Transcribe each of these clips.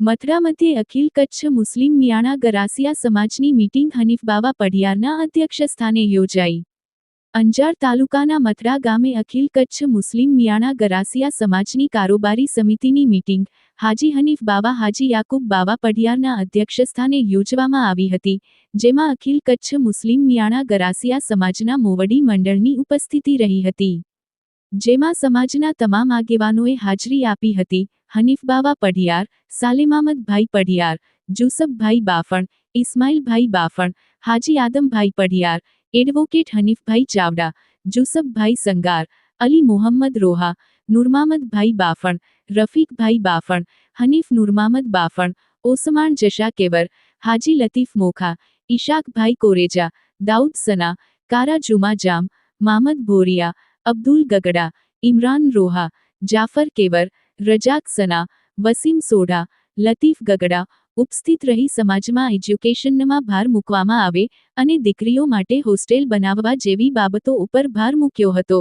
મથુરા મધ્યે અખિલ કચ્છ મુસ્લિમ મિયાણા ગરાસિયા સમાજની મીટિંગ હનીફ બાવા પઢિયારના અધ્યક્ષસ્થાને યોજાઈ અંજાર તાલુકાના મથરા ગામે અખિલ કચ્છ મુસ્લિમ મિયાણા ગરાસિયા સમાજની કારોબારી સમિતિની મીટિંગ હાજી હનીફ બાવા હાજી યાકુબ બાવા પઢિયારના અધ્યક્ષસ્થાને યોજવામાં આવી હતી, જેમાં અખિલ કચ્છ મુસ્લિમ મિયાણા ગરાસિયા સમાજના મોવડી મંડળની ઉપસ્થિતિ રહી હતી. જેમાં સમાજના તમામ આગેવાનોએ હાજરી આપી હતી, હનીફ બાવા પઢિયાર સાલેમામદભાઈ પઢિયાર જુસફભાઈ બાફણ ઇસ્માઇલભાઈ બાફણ, હાજી આદમભાઈ પઢિયાર, એડવોકેટ હનીફભાઈ ચાવડા જુસફભાઈ સંગાર, અલી મોહમ્મદ રોહા નુરમામદભાઈ બાફણ રફીકભાઈ બાફણ હનીફ નુરમામદ બાફણ ઓસમાણ જશા કેવર, હાજી લતીફ મોખા, ઈશાકભાઈ કોરેજા, દાઉદ સના, કારા જુમા જામ, મામદ ભોરિયા, અબ્દુલ ગગડા, ઇમરાન રોહા, જાફર કેવર, રજાક સના, વસીમ સોઢા, લતીફ ગગડા ઉપસ્થિત રહી સમાજમાં એજ્યુકેશનમાં ભાર મૂકવામાં આવે અને દીકરીઓ માટે હોસ્ટેલ બનાવવા જેવી બાબતો ઉપર ભાર મૂક્યો હતો.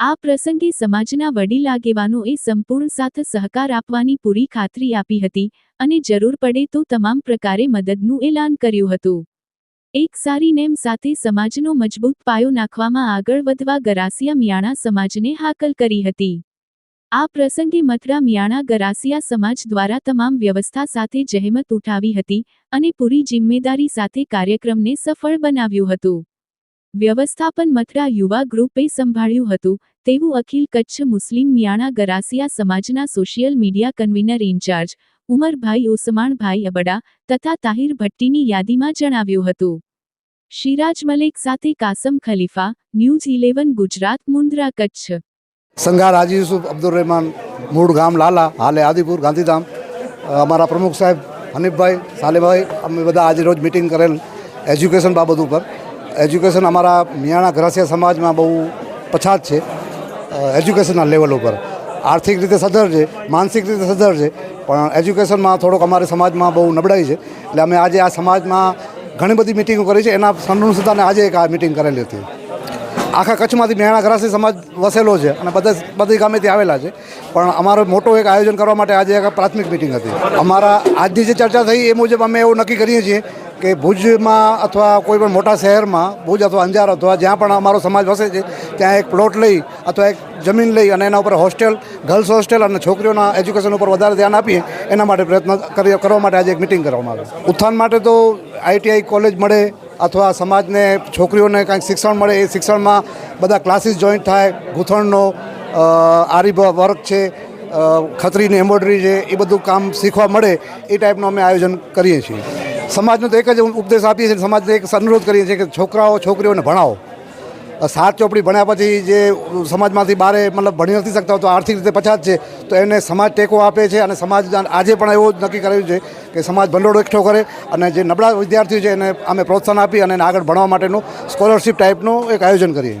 આ પ્રસંગે સમાજના વડીલ આગેવાનોએ સંપૂર્ણ સાથ સહકાર આપવાની પૂરી ખાતરી આપી હતી અને જરૂર પડે તો તમામ પ્રકારે મદદનું એલાન કર્યું હતું. એક સારી નેમ સાથે સમાજનો મજબૂત પાયો નાખવામાં આગળ વધવા ગરાસિયા મિયાણા સમાજને હાકલ કરી હતી. આ પ્રસંગે મથરા મિયાણા ગરાસિયા સમાજ દ્વારા તમામ વ્યવસ્થા સાથે જહેમત ઉઠાવી હતી અને પૂરી જિમ્મેદારી સાથે કાર્યક્રમને સફળ બનાવ્યું હતું. વ્યવસ્થાપન મથરા યુવા ગ્રુપે સંભાળ્યું હતું, તેવું અખિલ કચ્છ મુસ્લિમ મિયાણા ગરાસિયા સમાજના social media convener in-charge, Umarbhai Osmanbhai Abda તથા તાહિર ભટ્ટીની યાદીમાં જણાવ્યું હતું. શિરાજ મલેક સાથે કાસમ ખલીફા, ન્યૂઝ ઇલેવન, ગુજરાત, મુન્દ્રા, કચ્છ. સંઘાર હાજી યુસુફ અબ્દુલ રહેમાન મૂળ ગામ લાલા, હાલે આદિપુર, ગાંધીધામ. અમારા પ્રમુખ સાહેબ હનીફભાઈ, સાલેભાઈ, અમે બધા આજે રોજ મિટિંગ કરેલ એજ્યુકેશન બાબત ઉપર. એજ્યુકેશન અમારા મિયાણા ઘરાસિયા સમાજમાં બહુ પછાત છે. એજ્યુકેશનના લેવલ ઉપર. આર્થિક રીતે સદ્ધર છે, માનસિક રીતે સદ્ધર છે, પણ એજ્યુકેશનમાં થોડોક અમારે સમાજમાં બહુ નબળાઈ છે. એટલે અમે આજે આ સમાજમાં ઘણી બધી મિટિંગો કરી છે. એના અનુસંધાને આજે એક આ મિટિંગ કરેલી હતી. આખા કચ્છમાંથી મેણા ઘરાસી સમાજ વસેલો છે અને બધા બધી ગામેથી આવેલા છે. પણ અમારો મોટો એક આયોજન કરવા માટે આજે એક પ્રાથમિક મિટિંગ હતી. અમારા આજની જે ચર્ચા થઈ એ મુજબ અમે એવું નક્કી કરીએ છીએ કે ભુજમાં અથવા કોઈ પણ મોટા શહેરમાં, ભુજ અથવા અંજાર અથવા જ્યાં પણ અમારો સમાજ વસે છે, ત્યાં એક પ્લોટ લઈ અથવા એક જમીન લઈ અને એના ઉપર હોસ્ટેલ ગર્લ્સ હોસ્ટેલ અને છોકરીઓના એજ્યુકેશન ઉપર વધારે ધ્યાન આપીએ, એના માટે પ્રયત્ન કરી કરવા માટે આજે એક મિટિંગ કરવામાં આવે ઉત્થાન માટે તો આઈટીઆઈ કોલેજ મળે અથવા સમાજને, છોકરીઓને કાંઈક શિક્ષણ મળે, એ શિક્ષણમાં બધા ક્લાસીસ જોઈન્ટ થાય, ગૂંથણનો આરી વર્ક છે ખતરીની ખત્રીની એમ્બ્રોઇડરી છે, એ બધું કામ શીખવા મળે, એ ટાઈપનું અમે આયોજન કરીએ છીએ. સમાજનો તો એક જ ઉપદેશ આપીએ છીએ, સમાજને એક અનુરોધ કરીએ છીએ કે છોકરાઓ, છોકરીઓને ભણાવો. સાત ચોપડી ભણ્યા પછી જે સમાજમાંથી બારે મતલબ ભણી નથી શકતા તો આર્થિક રીતે પછાત છે, તો એને સમાજ ટેકો આપે છે અને સમાજ આજે પણ એવું જ નક્કી કર્યું છે કે સમાજ ભંડોળ એકઠો કરે અને જે નબળા વિદ્યાર્થીઓ છે એને અમે પ્રોત્સાહન આપી અને આગળ ભણવા માટેનું સ્કોલરશિપ ટાઈપનું એક આયોજન કરીએ.